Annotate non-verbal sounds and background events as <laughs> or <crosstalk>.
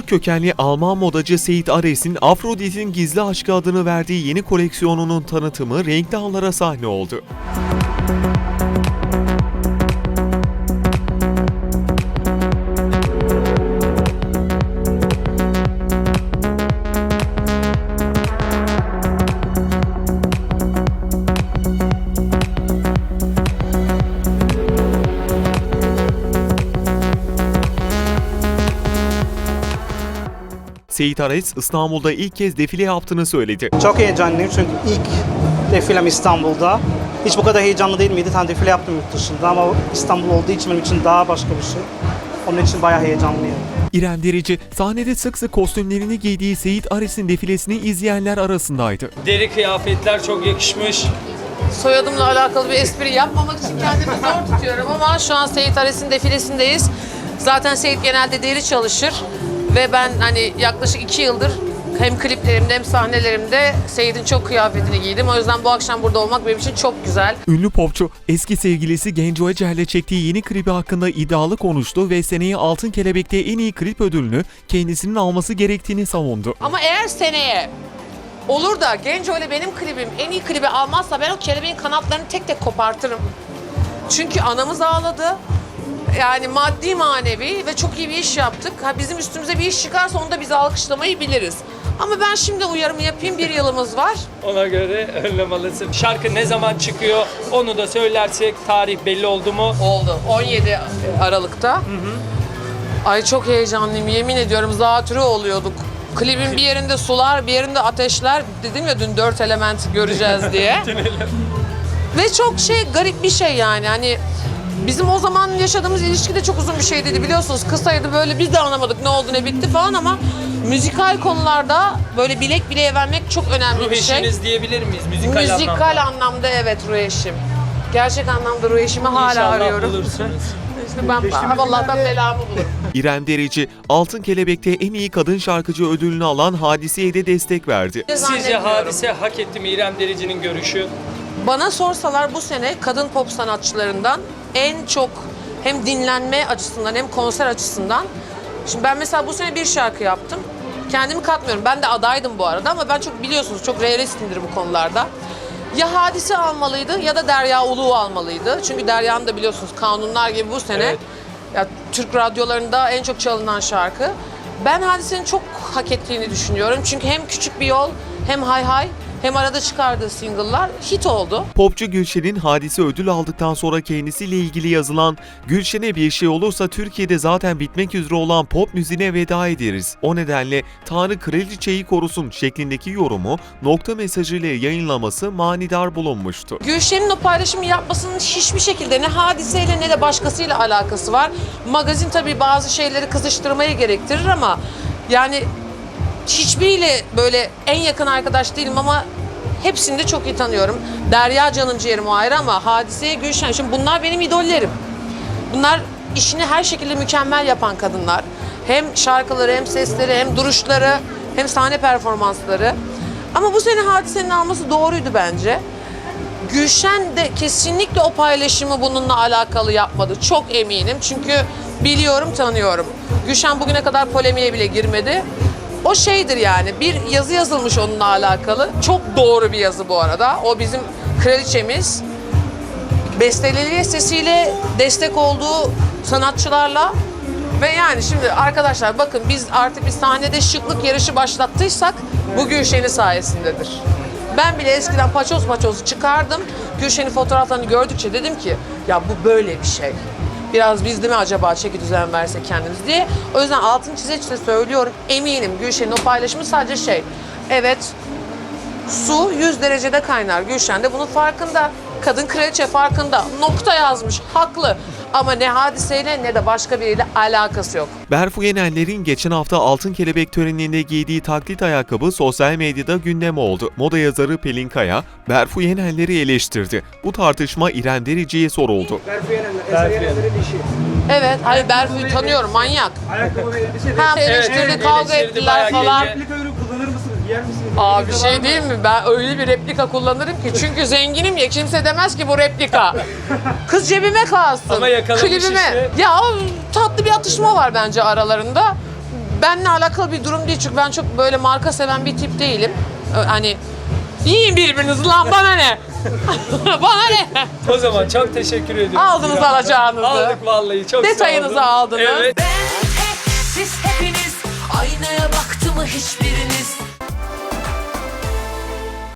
kökenli Alman modacı Seyit Ares'in Afrodit'in gizli aşkı adını verdiği yeni koleksiyonunun tanıtımı renkli anlara sahne oldu. Seyit Ares İstanbul'da ilk kez defile yaptığını söyledi. Çok heyecanlıyım çünkü ilk defilem İstanbul'da. Hiç bu kadar heyecanlı değil miydi? Tane defile yaptım yurt dışında ama İstanbul olduğu için benim için daha başka bir şey. Onun için bayağı heyecanlıyım. İrem Derici sahnede sık sık kostümlerini giydiği Seyit Ares'in defilesini izleyenler arasındaydı. Deri kıyafetler çok yakışmış. soyadımla alakalı bir espri yapmamak için kendimi zor tutuyorum ama şu an Seyit Ares'in defilesindeyiz. Zaten Seyit genelde deri çalışır ve ben hani yaklaşık iki yıldır hem kliplerimde hem sahnelerimde Seyit'in çok kıyafetini giydim. O yüzden bu akşam burada olmak benim için çok güzel. Ünlü popçu eski sevgilisi Genco Ecer'le çektiği yeni klibi hakkında iddialı konuştu ve seneye Altın Kelebek'te en iyi klip ödülünü kendisinin alması gerektiğini savundu. Ama eğer seneye olur da Genco ile benim klibim en iyi klibi almazsa ben o kelebeğin kanatlarını tek tek kopartırım. Çünkü anamız ağladı. Yani maddi manevi ve çok iyi bir iş yaptık. Ha bizim üstümüze bir iş çıkarsa onu da biz alkışlamayı biliriz. Ama ben şimdi uyarımı yapayım. Bir yılımız var. Ona göre önlem alınsın. Şarkı ne zaman çıkıyor onu da söylersek tarih belli oldu mu? Oldu. 17 Aralık'ta. Ay çok heyecanlıyım. Yemin ediyorum zatürre oluyorduk. Klibin bir yerinde sular, bir yerinde ateşler. Dedim ya dün dört element göreceğiz diye. <laughs> Ve çok şey garip bir şey yani. Hani bizim o zaman yaşadığımız ilişki de çok uzun bir şey dedi biliyorsunuz. Kısaydı böyle biz de anlamadık ne oldu ne bitti falan ama müzikal konularda böyle bilek bileğe vermek çok önemli Ruh bir şey. eşiniz diyebilir miyiz müzikal, Müzikal anlamda? anlamda evet ruh eşim. Gerçek anlamda ruh eşimi hala İnşallah arıyorum. bulursunuz. İşte ben vallahi ben belamı bulurum. İrem Derici, Altın Kelebek'te en iyi kadın şarkıcı ödülünü alan Hadise'ye de destek verdi. Sizce Zannetmiyorum. hadise hak etti mi İrem Derici'nin görüşü? Bana sorsalar bu sene kadın pop sanatçılarından en çok hem dinlenme açısından hem konser açısından. Şimdi ben mesela bu sene bir şarkı yaptım. Kendimi katmıyorum. Ben de adaydım bu arada ama ben çok biliyorsunuz çok realistimdir bu konularda. Ya Hadise almalıydı ya da Derya Ulu almalıydı. Çünkü Derya'nın da biliyorsunuz kanunlar gibi bu sene Evet. ya Türk radyolarında en çok çalınan şarkı. Ben Hadise'nin çok hak ettiğini düşünüyorum. Çünkü hem küçük bir yol hem hay hay hem arada çıkardığı single'lar hit oldu. Popçu Gülşen'in Hadise ödül aldıktan sonra kendisiyle ilgili yazılan "Gülşen'e bir şey olursa Türkiye'de zaten bitmek üzere olan pop müziğine veda ederiz. O nedenle Tanrı kraliçeyi korusun" şeklindeki yorumu nokta mesajıyla yayınlaması manidar bulunmuştu. Gülşen'in o paylaşımı yapmasının hiçbir şekilde ne hadiseyle ne de başkasıyla alakası var. Magazin tabii bazı şeyleri kızıştırmayı gerektirir ama yani hiçbiriyle böyle en yakın arkadaş değilim ama hepsini de çok iyi tanıyorum. Derya canım ciğerim o ayrı ama Hadise, Gülşen. Şimdi bunlar benim idollerim. Bunlar işini her şekilde mükemmel yapan kadınlar. Hem şarkıları hem sesleri hem duruşları hem sahne performansları. Ama bu sene Hadise'nin alması doğruydu bence. Gülşen de kesinlikle o paylaşımı bununla alakalı yapmadı. Çok eminim. Çünkü biliyorum, tanıyorum. Gülşen bugüne kadar polemiğe bile girmedi. O şeydir yani bir yazı yazılmış onunla alakalı. Çok doğru bir yazı bu arada. O bizim kraliçemiz. Besteleriyle sesiyle destek olduğu sanatçılarla ve yani şimdi arkadaşlar bakın biz artık bir sahnede şıklık yarışı başlattıysak bu Gülşen'in sayesindedir. Ben bile eskiden paçoz paçoz çıkardım. Gülşen'in fotoğraflarını gördükçe dedim ki ya bu böyle bir şey. Biraz biz de mi acaba çeki düzen versek kendimiz diye. O yüzden altın çize çize söylüyorum. Eminim Gülşen'in o paylaşımı sadece şey. Evet Su 100 derecede kaynar. Gülşen de bunun farkında. Kadın kraliçe farkında. Nokta yazmış. Haklı. Ama ne hadiseyle ne de başka biriyle alakası yok. Berfu Yenerler'in geçen hafta Altın Kelebek töreninde giydiği taklit ayakkabı sosyal medyada gündem oldu. Moda yazarı Pelin Kaya, Berfu Yenerler'i eleştirdi. Bu tartışma İrem Derici'ye soruldu. Berfu Yenerler, Eser Yenerler'in işi. Evet, hayır Berfu'yu tanıyorum manyak. Ayakkabı ve elbise Ha, de. eleştirdi, kavga ettiler falan. Misiniz? Aa bir şey değil mi? Ben öyle bir replika kullanırım ki. Çünkü zenginim ya kimse demez ki bu replika. Kız cebime kalsın. Ama yakalamış Klibime. işte. Ya o tatlı bir atışma var bence aralarında. benimle alakalı bir durum değil çünkü ben çok böyle marka seven bir tip değilim. Ö- Hani yiyin birbirinizi lan bana ne? <laughs> bana ne? O zaman çok teşekkür ediyorum. Aldınız Hanım. alacağınızı. Aldık vallahi çok sağ Detayınızı olun. aldınız. Evet. Ben hep siz hepiniz aynaya baktı mı hiçbiriniz